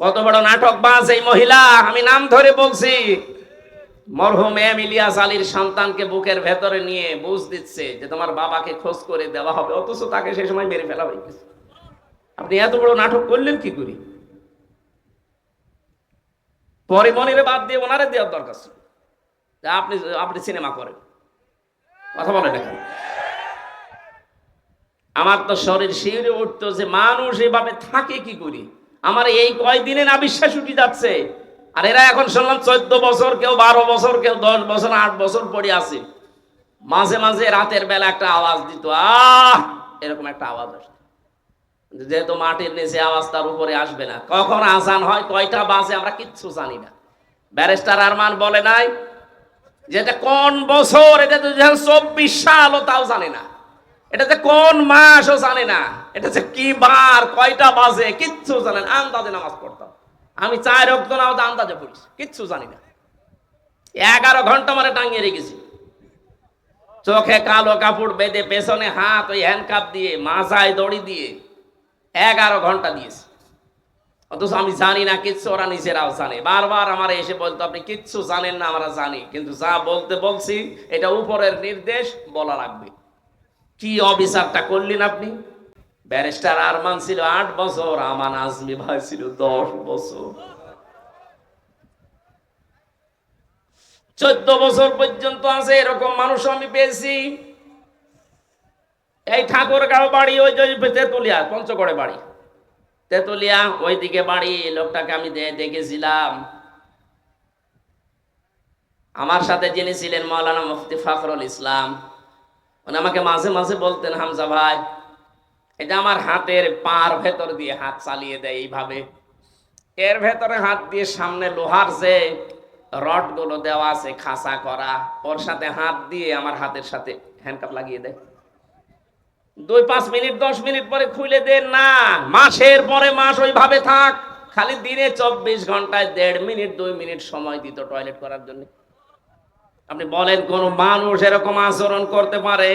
কত বড় নাটক বাজ এই মহিলা, আমি নাম ধরে বলছি। মরহুম এম ইলিয়াস আলীর সন্তানকে বুকের ভেতরে নিয়ে বুঝ দিচ্ছে যে তোমার বাবাকে খোঁজ করে দেওয়া হবে, অথচ তাকে সেই সময় মেরে ফেলা হয়ে গেছে। আপনি এত বড় নাটক করলেন কি করি? পরে মনিরে বাদ দিয়ে ওনারে দেওয়ার দরকার ছিল। আপনি আপনি সিনেমা করেন। কথা বলেন এখন আমার তো শরীর শিউরে উঠতো যে মানুষ এভাবে থাকে কি করি? আমার এই কয়দিনে না বিশ্বাস উঠে যাচ্ছে। আর এরা এখন শুনলাম চোদ্দ বছর কেউ বারো বছর, কেউ দশ বছর, আট বছর পড়ে আছে। মাঝে মাঝে রাতের বেলা একটা আওয়াজ দিত, আহ! এরকম একটা আওয়াজ আসতো। যেহেতু মাটির নিচে আওয়াজ তার উপরে আসবে না। কখন আসান হয়, কয়টা বাজে আমরা কিচ্ছু জানি না। ব্যারিস্টার আরমান বলে নাই যে এটা কোন বছর, এটা তো চব্বিশ সালও তাও জানে না। এটা যে কোন মাসও জানে না। এটা যে কি বার, কয়টা বাজে, কিচ্ছু জানে না। আন্দাজে নামাজ পড়তাম। আমি চার রক্ত নামাজ আন্দাজে পড়িস কিচ্ছু জানি না। এগারো ঘণ্টা মানে টাঙিয়ে রেখেছি। চোখে কালো কাপড় বেঁধে পেছনে হাত ওই হ্যান্ডকাপ দিয়ে মাথায় দড়ি দিয়ে এগারো ঘণ্টা দিয়েছে। অথচ আমি জানি না, কিচ্ছু ওরা নিজেরাও জানে। বারবার আমার এসে বলতো, আপনি কিচ্ছু জানেন না, আমরা জানি। কিন্তু যা বলতে বলছি, এটা উপরের নির্দেশ বলা লাগবে। কি অবিচারটা করলেন আপনি? ব্যারিস্টার আরমান ছিল আট বছর, আমান আজমি ভাই ছিল দশ বছর। চোদ্দ বছর পর্যন্ত আছে, এরকম মানুষ আমি পেয়েছি। এই ঠাকুরগাঁও বাড়ি, ওই যে তেতুলিয়া, পঞ্চগড়ে বাড়ি। তেতুলিয়া, ওইদিকে বাড়ি, লোকটাকে আমি দেখেছিলাম। আমার সাথে যিনি ছিলেন মৌলানা মুফতি ফখরুল ইসলাম। উনি আমাকে মাঝে মাঝে বলতেন, হামজা ভাই, এটা আমার হাতের পার ভেতর দিয়ে হাত চালিয়ে দেয় এইভাবে। এর ভেতরে হাত দিয়ে সামনে লোহার যে রডগুলো দেওয়া আছে খাসা করা, ওর সাথে হাত দিয়ে আমার হাতের সাথে হ্যান্ডকাপ লাগিয়ে দেয়। দুই পাঁচ মিনিট, দশ মিনিট পরে খুলে দে, না, মাসের পরে মাস ওইভাবে থাক, খালি দিনে চব্বিশ ঘন্টায় দেড় মিনিট, দুই মিনিট সময় দিত টয়লেট করার জন্য। আপনি বলেন, কোন মানুষ এরকম আচরণ করতে পারে?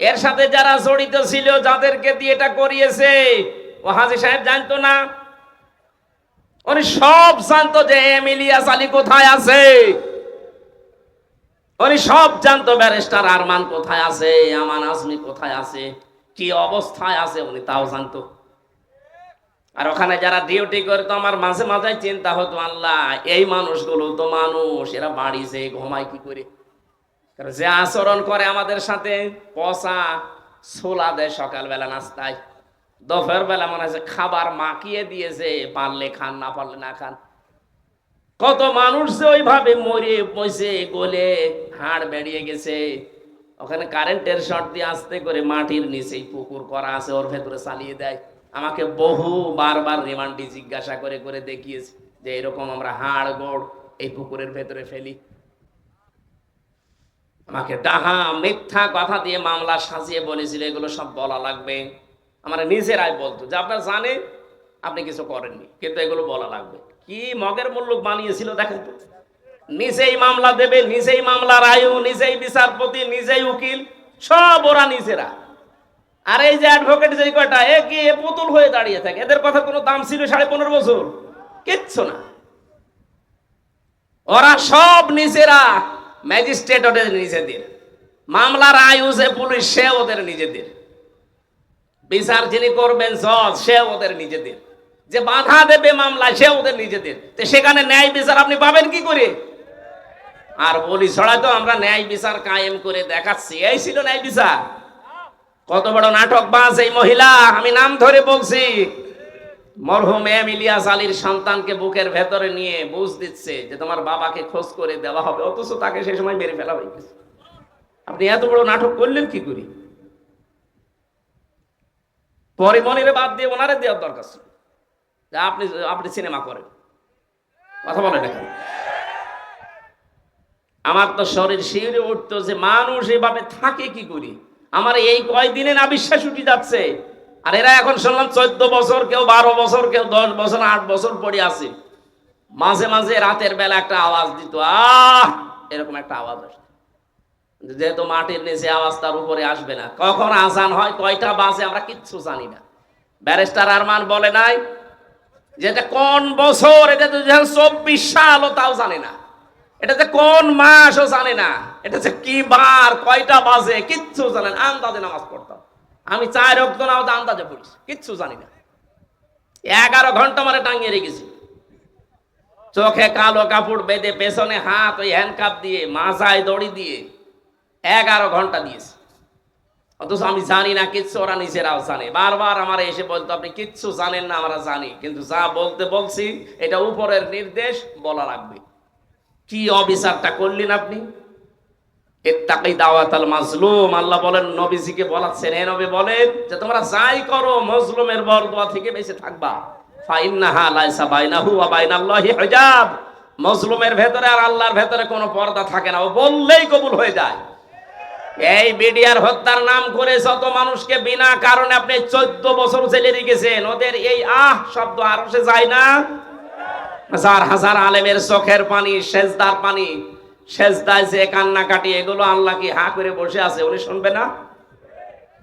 এর সাথে যারা জড়িত ছিল, যাদেরকে দিয়ে এটা করিয়েছে, ও হাজি সাহেব জানতো না? উনি সব জানতো যে এম ইলিয়াস আলী কোথায় আছে। উনি সব জানতো ব্যারিস্টার আরমান কোথায় আছে, আমান আজমি কোথায় আছে, কি অবস্থায় আছে, উনি তাও জানতো। আর ওখানে যারা ডিউটি করতো, আমার মাঝে মাঝে চিন্তা হতো, আল্লাহ, এই মানুষগুলো তো মানুষ, এরা বাড়ি যে ঘুমায় কি করে? যে আচরণ করে আমাদের সাথে, পচা ছোলা দেয় সকালবেলা নাস্তায়। দুপুর বেলা মনে হচ্ছে খাবার মাখিয়ে দিয়েছে, পারলে খান, না পারলে না খান। কত মানুষ যে ওইভাবে মরে পয়সে গলে হাড় বেরিয়ে গেছে। ওখানে কারেন্টের শর্ট দিয়ে আসতে করে মাটির নিচেই পুকুর করা আছে, ওর ভেতরে চালিয়ে দেয়। আমাকে বহু বারবার রিমান্ডি জিজ্ঞাসা করে করে দেখিয়েছে যে এরকম আমরা হাড়, গোড় এই পুকুরের ভেতরে ফেলি। আমাকে ডাহা, মিথ্যা কথা দিয়ে মামলা সাজিয়ে বলেছিল, এগুলো সব বলা লাগবে। আমার নিজেরাই বলতো যে, আপনার জানে আপনি কিছু করেননি, কিন্তু এগুলো বলা লাগবে। কি মগের মূল্য বানিয়েছিল দেখেন তো। নিজেই মামলা দেবে, নিজেই মামলার আয়ু, নিজেই বিচারপতি, নিজেই উকিল, সব ওরা নিজেরা। আর এই যে অ্যাডভোকেট যে কয়টা, এ কি এ পুতুল হয়ে দাঁড়িয়ে থাকে? এদের কথা কোনো দাম ছিল সাড়ে পনেরো বছর? কিচ্ছু না। ওরা সব নিজেরা ম্যাজিস্ট্রেট ওদের নিজেদের। মামলার আয়ু যে পুলিশ, সে ওদের নিজেদের। বিচার যিনি করবেন জজ, সে ওদের নিজেদের। যে বাধা দেবে মামলা সে ওদের নিজেদের। তো সেখানে ন্যায় বিচার আপনি পাবেন কি করে? আর বলি ছড়া তো আমরা ন্যায় বিচার কায়েম করে দেখাচ্ছি। এই ছিল ন্যায় বিচার। কত বড় নাটক বাজ এই মহিলা, আমি নাম ধরে বলছি। মরহুম এম ইলিয়াস আলীর সন্তানকে বুকের ভেতরে নিয়ে বুঝ দিচ্ছে যে তোমার বাবাকে খোঁজ করে দেওয়া হবে, অথচ তাকে সেই সময় মেরে ফেলা হয়ে গেছে। আপনি এত বড় নাটক করলেন কি করি? পরে মনিরে বাদ দিয়ে ওনারে দেওয়ার দরকার ছিল। যে আপনি আপনি সিনেমা করেন। কথা বলেন এখন। আমার তো শরীর শিউরে উঠতো যে মানুষ এভাবে থাকে কি করি? আমার এই কয়দিনে না বিশ্বাস উঠে যাচ্ছে। আর এরা এখন শুনলাম চোদ্দ বছর কেউ বারো বছর, কেউ দশ বছর, আট বছর পড়ে আছে। মাঝে মাঝে রাতের বেলা একটা আওয়াজ দিত, আহ! এরকম একটা আওয়াজ আসতো। যেহেতু মাটির নিচে আওয়াজ তার উপরে আসবে না। কখন আসান হয়, কয়টা বাজে আমরা কিচ্ছু জানি না। ব্যারিস্টার আরমান বলে নাই যেটা কোন বছর, এটা তো চব্বিশ সাল তাও জানে না। এটা যে কোন মাস ও জানে না। এটা যে কি বার, কয়টা বাজে, কিচ্ছু জানেন আন্দাজে নামাজ পড়তাম। আমি চার অক্ত নামাজ আন্দাজে পড়িস কিচ্ছু জানি না। এগারো ঘণ্টা মানে টাঙিয়ে রেখেছি। চোখে কালো কাপড় বেঁধে পেছনে হাত ওই হ্যান্ডকাপ দিয়ে মাথায় দড়ি দিয়ে এগারো ঘণ্টা দিয়েছে। অথচ আমি জানি না, কিচ্ছু ওরা নিজেরাও জানে। বারবার আমার এসে বলতো, আপনি কিচ্ছু জানেন না, আমরা জানি। কিন্তু যা বলতে বলছি, এটা উপরের নির্দেশ বলা লাগবে। কি অবিচারটা করলেন আপনি? এত্তাকি দাওয়াতাল মাজলুম, আল্লাহ বলেন, নবীজিকে বলাচ্ছেন হে নবী বলেন যে তোমরা যাই করো, মজলুমের বরদোয়া থেকে বেঁচে থাকবা। ফাইন্নাহা লাইসা বাইনাহু ওয়া বাইনাল্লাহি হিজাব। মজলুমের ভেতরে আর আল্লাহর ভেতরে কোনো পর্দা থাকে না, ও বললেই কবুল হয়ে যায়। এই বিডিআর হত্যার নাম করে শত মানুষকে বিনা কারণে আপনি চোদ্দ বছর জেলে রেখেছেন, ওদের এই আহ শব্দ আরও সে যায় না। হাজার হাজার আলেমের চোখের পানি, সেজদার পানি, সেজদায় যে কান্নাকাটি, এগুলো আল্লাহ কি হা করে বসে আছে, উনি শুনবে না?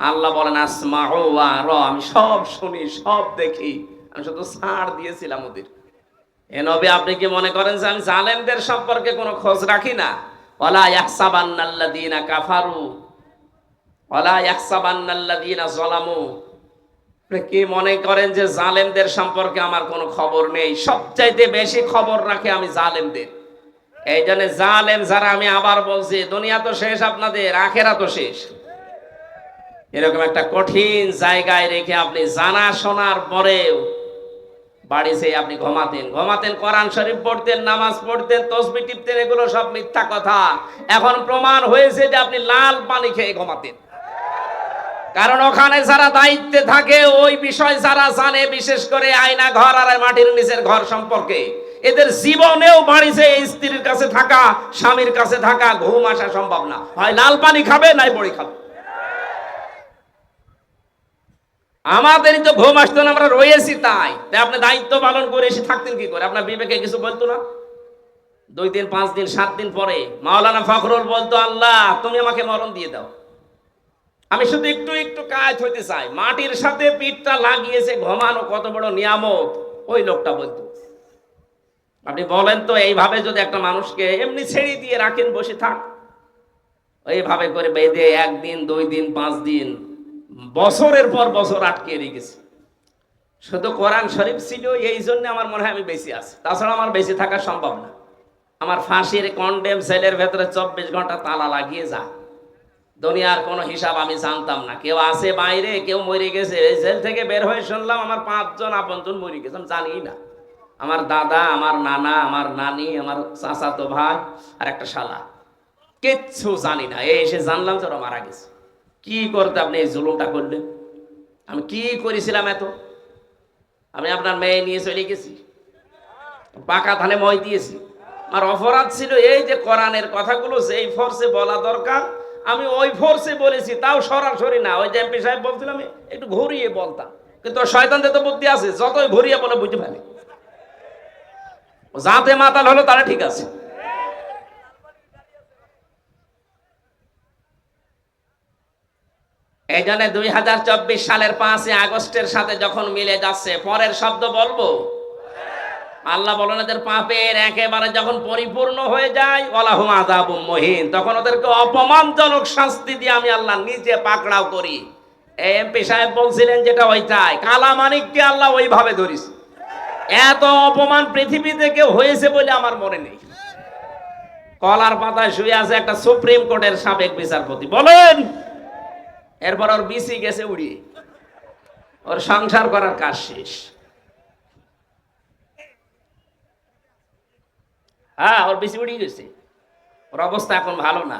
আল্লাহ বলেন আসমা ও র আমি সব শুনি, সব দেখি। আমি শুধু ছাড় দিয়েছিলাম ওদের। এ নবী, আপনি কি মনে করেন যে আমি জালেমদের সম্পর্কে কোনো খোঁজ রাখি না? ওলা ইয়াহসাবান্নাল্লাযীনা কাফারু ওলা ইয়াহসাবান্নাল্লাযীনা যালামু কি মনে করেন যে জালেমদের সম্পর্কে আমার কোনো খবর নেই? সবচাইতে বেশি খবর রাখে আমি জালেমদের। এই জন্য জালেম যারা, আমি আবার বলছি, দুনিয়া তো শেষ আপনাদের, আখেরা তো শেষ। এরকম একটা কঠিন জায়গায় রেখে আপনি জানা শোনার পরেও বাড়িতে আপনি ঘুমাতেন। ঘুমাতেন, কোরআন শরীফ পড়তেন, নামাজ পড়তেন, তসবি টিপতেন, এগুলো সব মিথ্যা কথা। এখন প্রমাণ হয়েছে যে আপনি লাল পানি খেয়ে ঘুমাতেন। কারণ ওখানে যারা দায়িত্বে থাকে, ওই বিষয় যারা জানে, বিশেষ করে আয়না ঘর আর মাটির নিচের ঘর সম্পর্কে। এদের জীবনেও বাড়িতে এই স্ত্রীর কাছে থাকা, স্বামীর কাছে থাকা, ঘুম আসা সম্ভব না। হয় লাল পানি খাবে, নাই বড়ি খাবে। আমাদেরই তো ঘুম আসতো না, আমরা রয়েছি তাই। তাই আপনি দায়িত্ব পালন করে এসে থাকতেন কি করে? আপনার বিবেকে কিছু বলতো না? দুই দিন, পাঁচ দিন, সাত দিন পরে মাওলানা ফখরুল বলতো, আল্লাহ, তুমি আমাকে মরণ দিয়ে দাও। আমি শুধু একটু একটু কাজ হইতে চাই। মাটির সাথে পিঠটা লাগিয়েছে, ঘুমানো কত বড় নিয়ামত। ওই লোকটা বলতো, আপনি বলেন তো, এইভাবে যদি একটা মানুষকে এমনি ছেড়ে দিয়ে রাখেন, বসে থাক। এইভাবে করে বেঁধে একদিন, দুই দিন, পাঁচ দিন, বছরের পর বছর আটকে রেখেছে। শুধু কোরআন শরীফ ছিল, এই জন্য আমার মনে হয় আমি বেশি আছি। তাছাড়া আমার বেশি থাকা সম্ভব না। আমার ফাঁসির কন্ডেম সেলের ভেতরে চব্বিশ ঘণ্টা তালা লাগিয়ে যা। দুনিয়ার কোনো হিসাব আমি জানতাম না। কেউ আছে বাইরে, কেউ মরে গেছে। এই জেল থেকে বের হয়ে শুনলাম আমার পাঁচজন আপনজন মরে গেছে। আমি জানি না। আমার দাদা, আমার নানা, আমার নানি, আমার চাচাতো ভাই আর একটা শালা। কিচ্ছু জানি না। এই এসে জানলাম যে ওরা মারা গেছে। কি করতে আপনি এই জুলুমটা করলেন? আমি কি করেছিলাম এত? আমি আপনার মেয়ে নিয়ে চলে গেছি। পাকা ধানে মই দিয়েছি। আমার অপরাধ ছিল এই যে কোরআনের কথাগুলো, যেই ফোর্সে বলা দরকার আমি ওই ফোর্সে বলেছি, তাও সরাসরি না। ওই যে এমপি সাহেব বলছিলাম একটু ঘুরিয়ে বলতাম। কিন্তু শয়তানদের তো বুদ্ধি আছে, যতই ঘুরিয়ে বলে বুঝতে পারে যাতে মাতাল হলো তারা ঠিক আছে। এই জন্য দুই হাজার চব্বিশ সালের পাঁচই আগস্টের সাথে যখন মিলে যাচ্ছে, পরের শব্দ বলব আল্লাহ বলেন এদের পাপের একেবারে যখন পরিপূর্ণ হয়ে যায় ওলাহুম আদাবু মহিন। তখন ওদেরকে অপমানজনক শাস্তি দিয়ে আমি আল্লাহ নিজে পাকড়াও করি। এমপি সাহেব বলছিলেন যেটা ওইটাই। কালা মানিককে আল্লাহ ওইভাবে ধরিস। এত অপমান পৃথিবীতে কেউ হয়েছে বলে আমার মনে নেই। কলার পাতায় শুয়ে আছে একটা সুপ্রিম কোর্টের সাবেক বিচারপতি। বলেন! এরপর ওর বিসি গেছে উড়িয়ে। ওর সংসার করার কাজ শেষ। হ্যাঁ ওর বেশি উড়িয়ে গেছে ওর অবস্থা এখন ভালো না।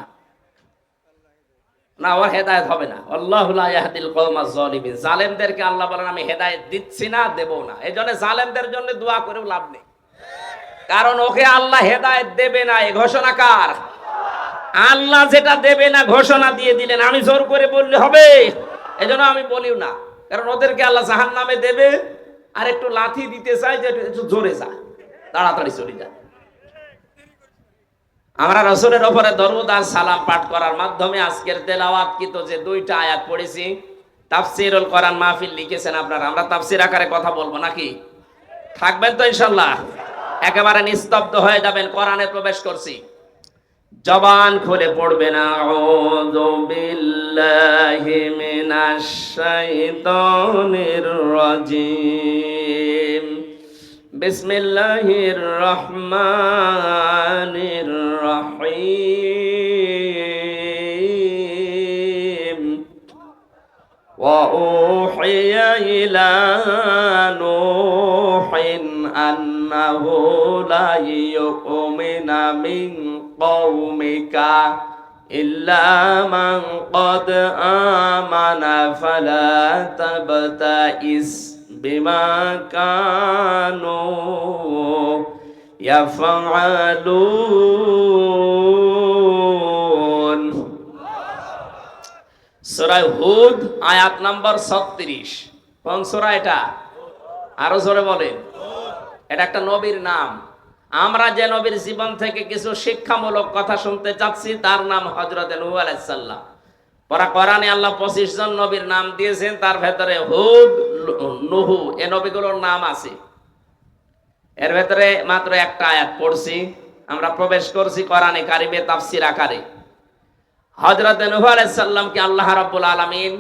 না, ওর হেদায়ত হবে না। আল্লাহ ইয়াহদিল কওমা যালিমিন। জালেমদেরকে আল্লাহ বলেন, আমি হেদায়েত দিচ্ছি না, দেব না। এই জন্য জালেমদের জন্য দোয়া করেও লাভ নেই। কারণ ওকে আল্লাহ হেদায়েত দেবে না। এই ঘোষণা কার? আল্লাহ যেটা দেবে না, ঘোষণা দিয়ে দিলেন। আমি জোর করে বললে হবে। এজন্য আমি বলিও না। কারণ ওদেরকে আল্লাহ জাহান নামে দেবে। আর একটু লাথি দিতে চাই যে একটু জোরে যা তাড়াতাড়ি চলে যায়। আমরা রসুলের ওপরে দরুদ আর সালাম পাঠ করার মাধ্যমে আজকের তেলাওয়াত কি তো যে দুইটা আয়াত পড়েছি, তাফসিরুল কোরআন মাহফিল লিখেছেন আপনারা, আমরা তাফসির আকারে কথা বলব নাকি? থাকবেন তো ইনশাল্লাহ একেবারে নিস্তব্ধ হয়ে যাবেন, কোরআনে প্রবেশ করছি। জবান খুলে পড়বে না আউযু বিল্লাহি মিনাশ শাইতানির রাজিম। بسم الله الرحمن الرحيم وأوحي إلى نوح أنه لا يؤمن من قومك إلا من قد آمن فلا تبتئس বিমা কানো ইয়াফআলুন। সূরা হুদ, আয়াত নাম্বার 36 কোন সূরা এটা? আরও জোরে বলেন। এটা একটা নবীর নাম। আমরা যে নবীর জীবন থেকে কিছু শিক্ষামূলক কথা শুনতে চাচ্ছি, তার নাম হজরত নূহ আলাইহিস সালাম। পরা কোরআনে আল্লাহ 25 জন নবীর নাম দিয়েছেন, তার ভেতরে হুদ নুহু এ নবীগুলোর নাম আছে। এর ভেতরে মাত্র একটা আয়াত পড়ছি। আমরা প্রবেশ করছি কোরআনে কারিমে তাফসির আকারে। হজরত নুহ আলাইসাল্লামকে আল্লাহ রাব্বুল আলামিন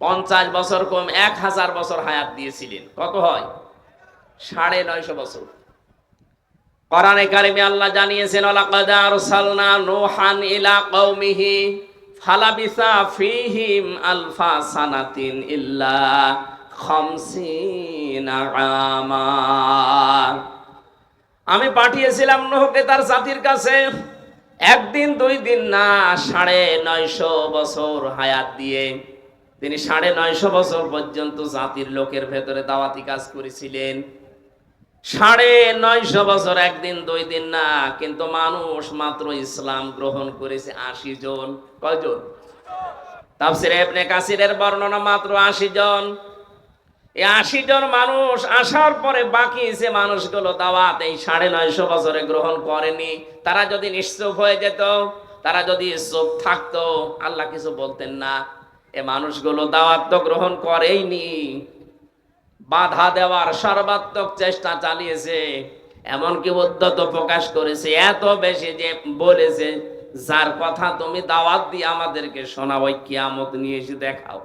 পঞ্চাশ বছর কম এক হাজার বছর হায়াত দিয়েছিলেন। কত হয়? সাড়ে নয়শো বছর। কোরআনে কারিমে আল্লাহ জানিয়েছেন লাকাদ আরসালনা নূহান ইলা কওমিহি ফালাবিসা ফীহিম আলফা সানাতিন ইল্লা আমি পাঠিয়েছিলাম নূহকে তার জাতির কাছে। একদিন, দুই দিন না, সাড়ে নয়শো বছর হায়াত দিয়ে। তিনি সাড়ে নয়শো বছর পর্যন্ত জাতির লোকের ভেতরে দাওয়াতি কাজ করেছিলেন। সাড়ে নয়শো বছর একদিন, দুই দিন না, কিন্তু মানুষ মাত্র ইসলাম গ্রহণ করেছে আশি জন। কয়জন? তাফসির ইবনে কাসিরের বর্ণনা মাত্র আশি জন। এই আশি জন মানুষ আসার পরে বাকি যে মানুষগুলো দাওয়াত এই সাড়ে নয়শো বছরে গ্রহণ করেনি, তারা যদি নিশ্চুপ হয়ে যেত, তারা যদি চুপ থাকতো, আল্লাহ কিছু বলতেন না। এ মানুষগুলো দাওয়াত তো গ্রহণ করেইনি। বাধা দেওয়ার সর্বাত্মক চেষ্টা চালিয়েছে। এমনকি উদ্যত প্রকাশ করেছে, এত বেশি যে বলেছে, যার কথা তুমি দাওয়াত দিয়ে আমাদেরকে শোনাও কিয়ামত নিয়ে এসে দেখাও।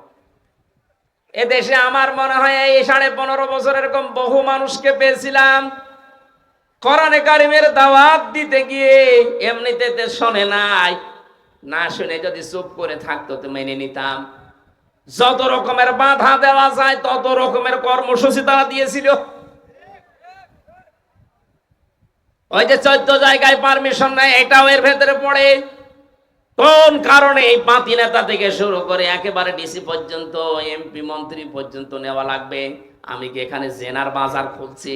এদেশে আমার মনে হয় এই সাড়ে পনেরো বছর এরকম বহু মানুষকে পেয়েছিলাম। কোরআনে কারিমের দাওয়াত দিতে গিয়ে এমনিতে শোনে নাই। না শুনে যদি চুপ করে থাকতো তো মেনে নিতাম। যত রকমের বাধা দেওয়া যায়, তত রকমের কর্মসূচি তারা দিয়েছিল। ওই যে চোদ্দ জায়গায় পারমিশন নাই, এটাও এর ভেতরে পড়ে। কোন কারণে এই পাতি নেতা থেকে শুরু করে একেবারে ডিসি পর্যন্ত, এমপি, মন্ত্রী পর্যন্ত নেওয়া লাগবে? আমি কি এখানে জেনার বাজার খুলছি?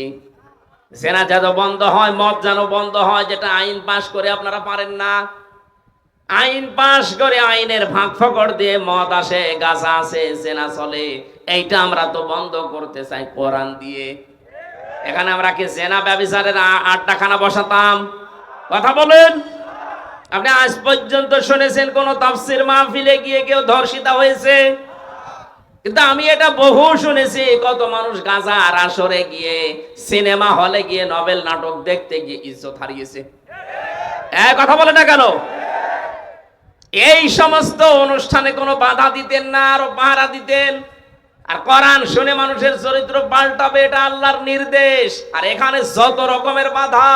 জেনা যেন বন্ধ হয়, মদ যেন বন্ধ হয়, যেটা আইন পাশ করে আপনারা পারেন না। আইন পাশ করে আইনের ফাঁক ফকর দিয়ে মদ আসে গাছা আসে, জেনা চলে। এইটা আমরা তো বন্ধ করতে চাই কোরআন দিয়ে। এখানে আমরা কি জেনা ব্যবসারের আড্ডাখানা বসাতাম? কথা বলেন। আপনি আজ পর্যন্ত শুনেছেন কোন তাফসির মাহফিলে গিয়ে কেউ ধর্ষিতা হয়েছে? কিন্তু আমি এটা বহু শুনেছি, কত মানুষ গাঁজা আর আসরে গিয়ে সিনেমা হলে গিয়ে নভেল নাটক দেখতে গিয়ে ইজ্জত হারিয়েছে। কথা বলে না কেন? এই সমস্ত অনুষ্ঠানে কোনো বাধা দিতেন না, আরও পাহারা দিতেন। আর কোরআন শুনে মানুষের চরিত্র পাল্টাবে, এটা আল্লাহর নির্দেশ। আর এখানে যত রকমের বাধা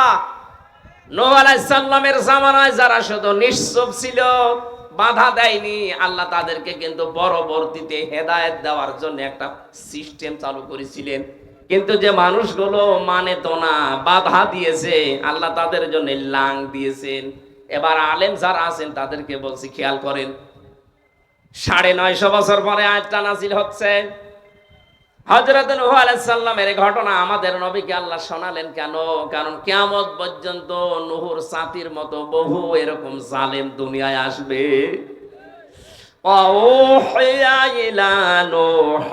নোহ আলাইসাল্লামের জামানায় যারা শুধু নিশ্চুপ ছিল, বাধা দেয়নি, আল্লাহ তাদেরকে কিন্তু পরবর্তীতে হেদায়েত দেওয়ার জন্য একটা সিস্টেম চালু করেছিলেন। কিন্তু যে মানুষগুলো মানে তো না, বাধা দিয়েছে, আল্লাহ তাদের জন্য লাং দিয়েছেন। এবার আলেম যারা আছেন, তাদেরকে বলছি, খেয়াল করেন। সাড়ে নয়শো বছর পরে আয়টা নাজিল হচ্ছে। হজরত নুহ আলাইসাল্লামের এই ঘটনা আমাদের নবীকে আল্লাহ শোনালেন কেন কারণ কিয়ামত পর্যন্ত নুহুর সাথীর মতো বহু এরকম জালেম দুনিয়ায় আসবে وأوحي إلى نوح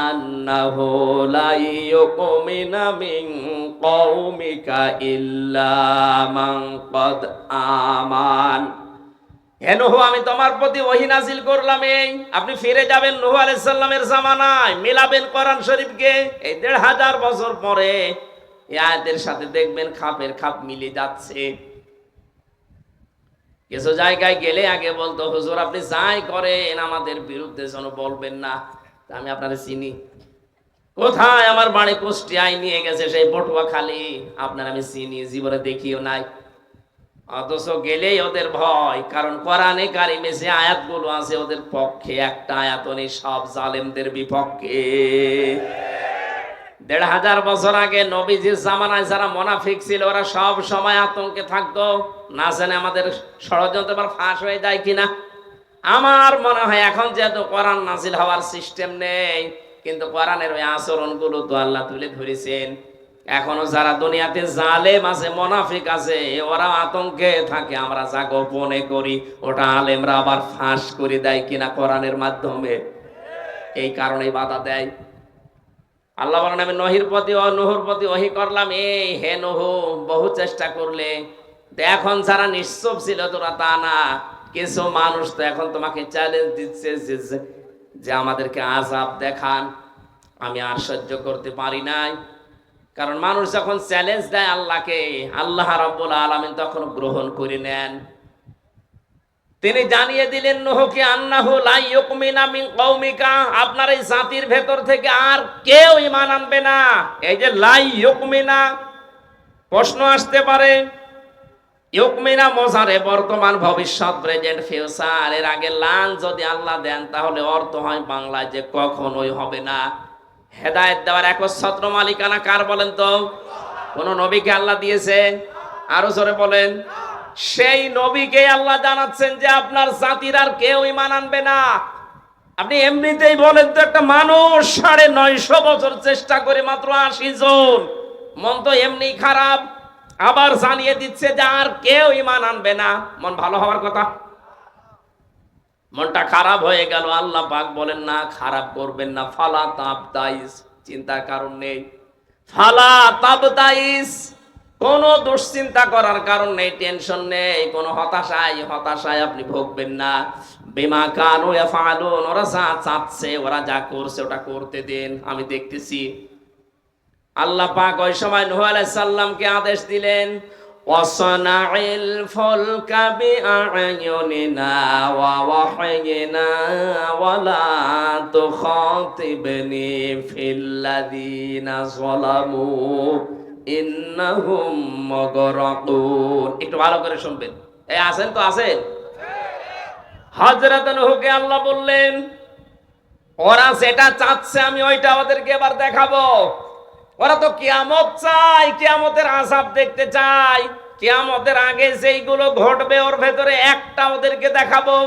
أنه لا يؤمن من قومك إلا من قد آمن আমি তোমার প্রতি ওহী নাজিল করলাম এই। আপনি ফিরে যাবেন জামানায়, মিলাবেন কোরআন শরীফকে। এই দেড় হাজার বছর পরে সাথে দেখবেন খাপের খাপ মিলে যাচ্ছে। কিছু জায়গায় গেলে আগে বলতো, হুজুর, আপনি যাই করেন, আমাদের বিরুদ্ধে যেন বলবেন না। আমি আপনাদের চিনি। কোথায় আমার বাড়ি কুষ্টিয়ায় নিয়ে গেছে সেই পটুয়া খালি আপনার আমি চিনি, জীবনে দেখিও নাই। অথচ গেলেই ওদের ভয়, কারণ কোরআনে কারিমে যে আয়াতগুলো আছে ওদের পক্ষে একটা আয়াত নেই, সব জালেমদের বিপক্ষে। দেড় হাজার বছর আগে নবীজির জামানায় যারা মোনাফিক ছিল, ওরা সব সময় আতঙ্কে থাকতো, না জানে আমাদের ষড়যন্ত্র এবার ফাঁস হয়ে যায় কিনা। আমার মনে হয় এখন যেহেতু কোরআন নাজিল হওয়ার সিস্টেম নেই, কিন্তু কোরআনের ওই আচরণগুলো তো আল্লাহ তুলে ধরেছেন। এখনও যারা দুনিয়াতে জালেম আছে, মোনাফিক আছে, ওরা আতঙ্কে থাকে, আমরা যা গোপনে করি, ওটা আলেমরা আবার ফাঁস করে দেয় কিনা কোরআনের মাধ্যমে। এই কারণে বাধা দেয়। আল্লাহ বলেন, আমি নহির প্রতি ও নহর প্রতি ওহি করলাম এই হে নহু, বহু চেষ্টা করলে। এখন যারা নিশ্চপ ছিল, তোরা তা না। কিছু মানুষ তো এখন তোমাকে চ্যালেঞ্জ দিচ্ছে যে আমাদেরকে আজাব দেখান। আমি আর সহ্য করতে পারি নাই। কারণ মানুষ যখন চ্যালেঞ্জ দেয় আল্লাহকে, আল্লাহ রাব্বুল আলামিন তখন গ্রহণ করে নেন। তিনি জানিয়ে দিলেন নহকে আন্নাহু লাই ইউকমিনা মিন কওমিকা? আপনার এই জাতির ভেতর থেকে আর কেউ ঈমান আনবে না। এই যে লাই ইউকমিনা, প্রশ্ন আসতে পারে, ইউকমিনা মজারে বর্তমান ভবিষ্যৎ, প্রেজেন্ট, ফিউচার, এর আগে লান যদি আল্লাহ দেন, তাহলে অর্থ হয় বাংলায় যে কখনোই হবে না। হেদায়েত দেওয়ার একচ্ছত্র মালিকানা কার বলেন তো? কোন নবীকে আল্লাহ দিয়েছে? আরও জোরে বলেন। সেই নবীকে আল্লাহ জানাচ্ছেন যে আপনার জাতির আর কেউ ইমান আনবে না। আপনি এমনিতেই বলেন তো, একটা মানুষ সাড়ে নয়শো বছর চেষ্টা করে মাত্র আশি জন। মন তো এমনি খারাপ। আবার জানিয়ে দিচ্ছে যে আর কেউ ইমান আনবে না। মন ভালো হওয়ার কথা? মনটা খারাপ হয়ে গেল। আল্লাহ পাক বলেন, না, খারাপ করবেন না। ফালা তাপ তাইস চিন্তার কারণ নেই। ফালা তাপ তাইস কোনো দুশ্চিন্তা করার কারণ নেই, টেনশন নেই, কোনো হতাশায় হতাশায় আপনি ভোগবেন না। বেমা কানু ফালুন ওরা যা চাচ্ছে, ওরা যা করছে, ওটা করতে দেন। আমি দেখতেছি, আল্লাহ পাক ওই সময় নূহ আলাইহিস সালামকে আদেশ দিলেন ওয়াসনাইল ফুলকা বিআয়ুনিনা ওয়া ওয়াহয়িনা ওয়ালা তুখাতিবনি ফিল্লাযিনা যালামু ইন্নাহুম মুগরাকুন একটু ভালো করে শুনবেন। এই আছেন তো আছেন? হযরত নূহকে আল্লাহ বললেন, ওরা যেটা চাচ্ছে আমি ওইটা ওদেরকে এবার দেখাবো। ওরা তো কিয়ামত চাই কিয়ামতের আসাব দেখতে চাই কিয়ামতের আগে যেইগুলো ঘটবে, ওর ভেতরে একটা ওদেরকে দেখাবো।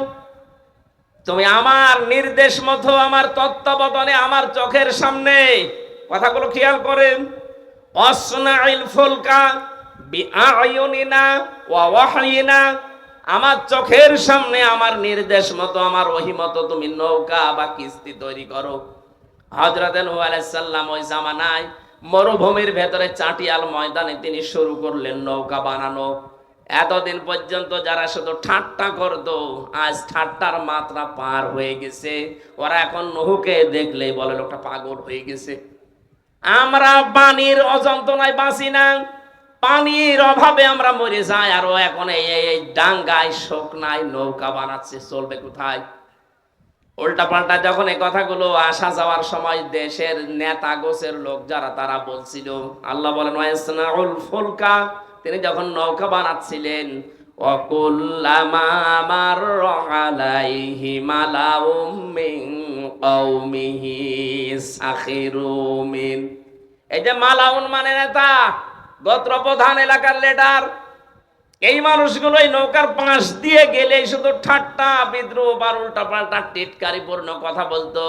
তুমি আমার নির্দেশ মতো, আমার তত্ত্বাবধানে, আমার চোখের সামনে কথাগুলো খেয়াল করেন। অসনাইল ফুলকা বিআয়ুনিনা ওয়া ওয়াহয়িনা আমার চোখের সামনে, আমার নির্দেশ মতো, আমার মতো তুমি নৌকা বা কিস্তি তৈরি করো। হজরত নূহ আলাইহিস সালাম ওই জামানায় মরুভূমির ভেতরে চাটিয়াল ময়দানে তিনি শুরু করলেন নৌকা বানানো। এতদিন পর্যন্ত যারা শুধু ঠাট্টা করতো, আজ ঠাট্টার মাত্রা পার হয়ে গেছে। ওরা এখন নহুকে দেখলেই বলে, লোকটা পাগল হয়ে গেছে। আমরা পানির অযন্ত্রণায় বাঁচি না। পানির অভাবে আমরা মরে যাই। আর এখন এই ডাঙ্গায় শোক নাই নৌকা বানাচ্ছে। চলবে কোথায়? উল্টাপাল্টা যখন এই কথাগুলো আসা যাওয়ার সময় দেশের নেতা গোছের লোক যারা, তারা বলছিল, আল্লাহ বলেন ওয়াসনাউল ফুলকা তিনি যখন নৌকা বানাচ্ছিলেন এই যে মালাউন মানে নেতা গোত্র প্রধান এলাকার লেডার এই মানুষগুলো এই নৌকার পাশ দিয়ে গেলে শুধু ঠাট্টা, বিদ্রোহ আর উল্টা পাল্টা, টিটকারি পূর্ণ কথা বলতো।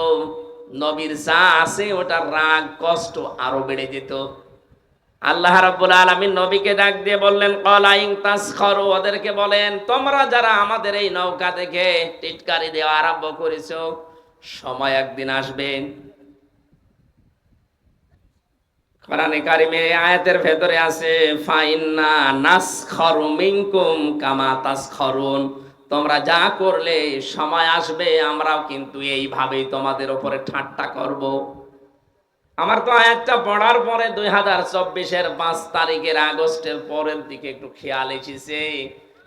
নবীর যা আছে ওটা রাগ, কষ্ট আরও বেড়ে যেত। আল্লাহ রাব্বুল আলামিন নবীকে ডাক দিয়ে বললেন কলাইং তাসখরু। ওদেরকে বলেন, তোমরা যারা আমাদের এই নৌকা দেখে টিটকারি দেওয়া আরম্ভ করেছ, সময় একদিন আসবে। কোরআনে কারিমে আয়াতের ভেতরে আছে, ফাইন্না নাসখরু মিনকুম কামা তাসখরুন। তোমরা যা করলে, সময় আসবে, আমরাও কিন্তু এইভাবেই তোমাদের উপরে ঠাট্টা করব। আমার তো আয়াতটা পড়ার পরে দুই হাজার চব্বিশের পাঁচ তারিখের আগস্টের পরের দিকে একটু খেয়াল এসেছে।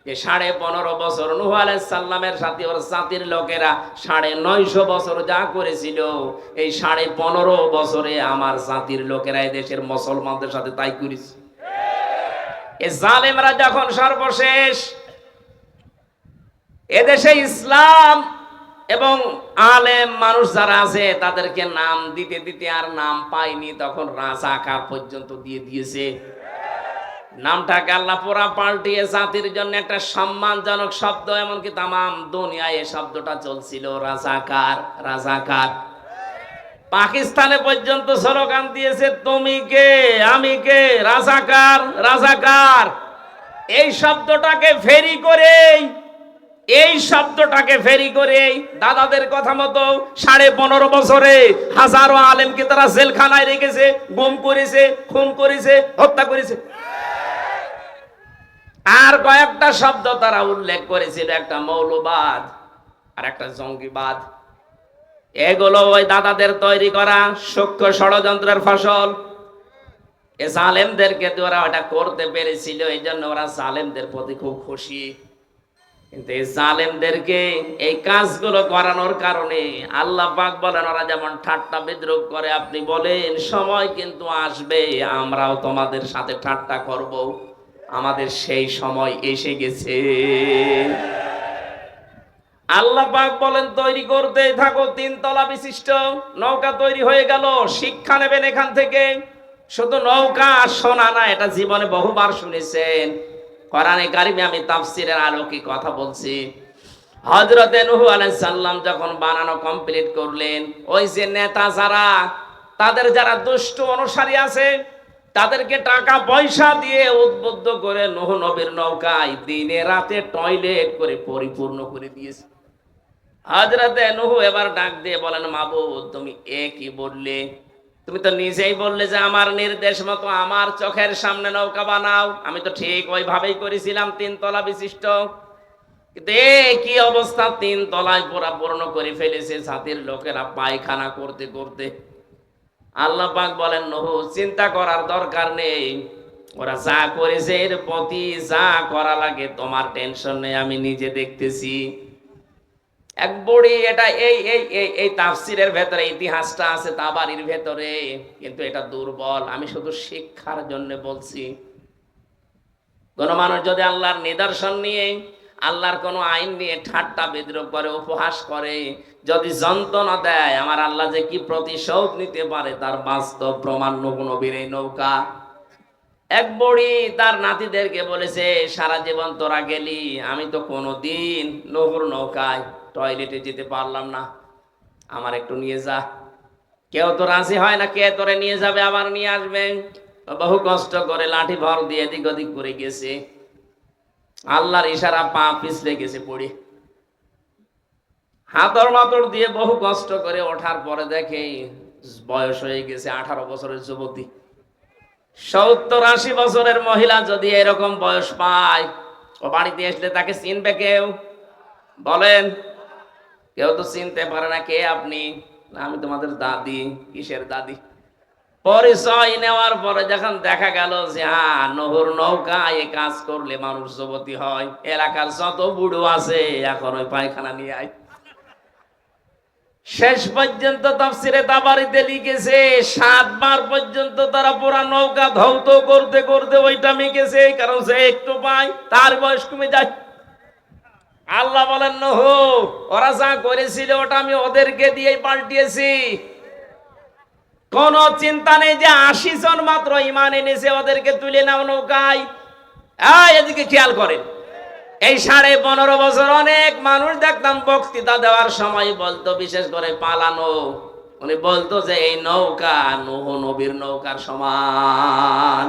যে সাড়ে পনেরো বছর নুহ সাল্লামের সাথে ওর জাতির লোকেরা সাড়ে নয়শো বছর যা করেছিল, এই সাড়ে পনেরো বছরে আমার জাতির লোকেরা দেশের মুসলমানদের সাথে তাই করেছে। এ জালেমরা যখন সর্বশেষ এদেশে ইসলাম এবং আলেম মানুষ যারা আছে, তাদেরকে নাম দিতে দিতে আর নাম পায়নি, তখন রাজাকার পর্যন্ত দিয়ে দিয়েছে। নামটাকে আল্লাহ পুরা পাল্টিয়ে জাতির জন্য একটা সম্মানজনক শব্দ, এমনকি তামাম দুনিয়ায় এই শব্দটা চলছিল। রাজাকার রাজাকার। পাকিস্তানে পর্যন্ত স্লোগান দিয়েছে, তুমি কে? আমি কে? রাজাকার রাজাকার। এই শব্দটাকে ফেরি করেই, এই শব্দটাকে ফেরি করে দাদাদের কথা মতো সাড়ে পনেরো বছরে হাজারো আলেমকে তারা জেলখানায় রেখেছে, গুম করেছে, খুন করেছে, হত্যা করেছে। আর কয়েকটা শব্দ তারা উল্লেখ করেছিল, একটা মৌলবাদ আর একটা জঙ্গিবাদ। এগুলো ওই দাদাদের তৈরি করা সূক্ষ্ম ষড়যন্ত্রের ফসল। এ জালেমদেরকে ওরা ওটা করতে পেরেছিল, এই জন্য ওরা জালেমদের প্রতি খুব খুশি। কিন্তু এই জালেমদেরকে এই কাজগুলো করানোর কারণে আল্লাহ পাক বলেন, ওরা যেমন ঠাট্টা বিদ্রোহ করে, আপনি বলেন, সময় কিন্তু আসবে, আমরাও তোমাদের সাথে ঠাট্টা করব। আমাদের সেই সময় এসে গেছে। আল্লাহ পাক বলেন, তৈরি করতে থাকো তিন তলা বিশিষ্ট নৌকা তৈরি হয়ে গেল, শিক্ষা নেবেন এখান থেকে। শুধু নৌকা, সোনা না, এটা জীবনে বহুবার শুনেছেন। কোরআনে কারিমে আমি তাফসিরের আলোকে কথা বলছি। হজরতে নুহু আলাইহিস সালাম যখন বানানো কমপ্লিট করলেন, ওই যে নেতা যারা, তাদের যারা দুষ্ট অনুসারী আছে তাদেরকে টাকা পয়সা দিয়ে উদ্বুদ্ধ করে নুহ নবীর নৌকায় দিনে রাতে টয়লেট করে পরিপূর্ণ করে দিয়েছে। হজরতে নুহু এবার ডাক দিয়ে বলেন, মাবুদ, তুমি এ কি বললে? তুমি তো নিজেই বললে যে আমার নির্দেশ মতো আমার চোখের সামনে নৌকা বানাও। আমি তো ঠিক ওইভাবেই করেছিলাম, তিন তলা বিশিষ্ট। কিন্তু এ কি অবস্থা? তিন তলায় পুরা পূর্ণ করে ফেলেছে। জাতির লোকেরা পায়খানা করতে করতে আল্লাহ পাক বলেন, নহু, চিন্তা করার দরকার নেই। ওরা যা করেছে এর প্রতি যা করা লাগে, তোমার টেনশন নেই, আমি নিজে দেখতেছি। এক বড়ি, এটা এই এই এই এই তাফসিরের ভেতরে, ইতিহাসটা আছে তাবারির ভেতরে, কিন্তু এটা দুর্বল। আমি শুধু শিক্ষার জন্য বলছি। কোন মানুষ যদি আল্লাহর নিদর্শন নিয়ে আল্লাহর কোনো আইন নিয়ে ঠাট্টা বিদ্রোহ করে, উপহাস করে, যদি যন্ত্রণা দেয়, আমার আল্লাহ যে কি প্রতিশোধ নিতে পারে, তার বাস্তব প্রমাণ নবু নবীর এই নৌকা। এক বড়ি তার নাতিদেরকে বলেছে, সারা জীবন তোরা গেলি, আমি তো কোনো দিন নহুর নৌকায় টয়লেটে যেতে পারলাম না। আমার একটু নিয়ে যা। কেউ তো রাজি হয় না, কে তোরে নিয়ে যাবে, আবার নিয়ে আসবে? বহু কষ্ট করে লাঠি ভর দিয়ে এদিক ওদিক করে গেছে। আল্লাহর ইশারা পা পিছলে গেছে পড়ে হাতর মাতর দিয়ে বহু কষ্ট করে ওঠার পরে দেখে বয়স হয়ে গেছে আঠারো বছরের যুবতী। সত্তর আশি বছরের মহিলা যদি এরকম বয়স পায়, ও বাড়িতে আসলে তাকে চিনবে কেউ? বলেন, কেউ তো চিনতে পারে না কে আপনি? আমি তোমাদের দাদি, কিসের দাদি? পরিচয় নেওয়ার পরে যখন দেখা গেল যে হ্যাঁ নহর নৌকা এ কাজ করলে মানুষ যুবতী হয়, এলাকার যত বুড়ো আছে এখন ওই পায়খানা নিয়ে আয়। শেষ পর্যন্ত তাফসিরে তাবারিতে লিখেছে সাতবার পর্যন্ত তারা পুরা নৌকা ধৌত করতে করতে ওইটা মেকেছে কারণ সে একটু পায়, তার বয়স কমে যায়। আল্লাহ বলেন নহ ওরা যা করেছিল ওটা আমি ওদেরকে দিয়েই পাল্টিয়েছি। কোন চিন্তা নেই যে আশি জন মাত্র ইমান এনেছে, ওদেরকে তুলে নাও নৌকায়। এদিকে খেয়াল করেন। এই সাড়ে পনেরো বছর অনেক মানুষ দেখতাম বক্তৃতা দেওয়ার সময় বলতো, বিশেষ করে পালানো। উনি বলতো যে, এই নৌকা নোহ নবীর নৌকার সমান।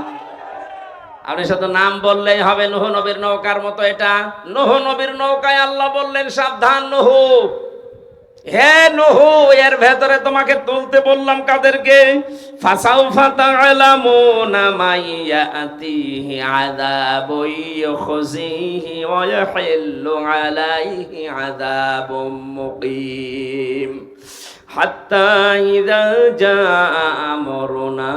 আপনি শুধু নাম বললেই হবে, নোহ নবীর নৌকার মতো এটা। নোহ নবীর নৌকায় আল্লাহ বললেন, সাবধান নোহ। হে নহু, এর ভেতরে তোমাকে তুলতে বললাম কাদেরকে, ফাসাউ ফাতালামুনা মাইয়াতিহি আযাবুন খুজিহি ওয়া ইয়াহিল্লু আলাইহি আযাবুম মুকিম। হাত্তা ইযা জা আমরুনা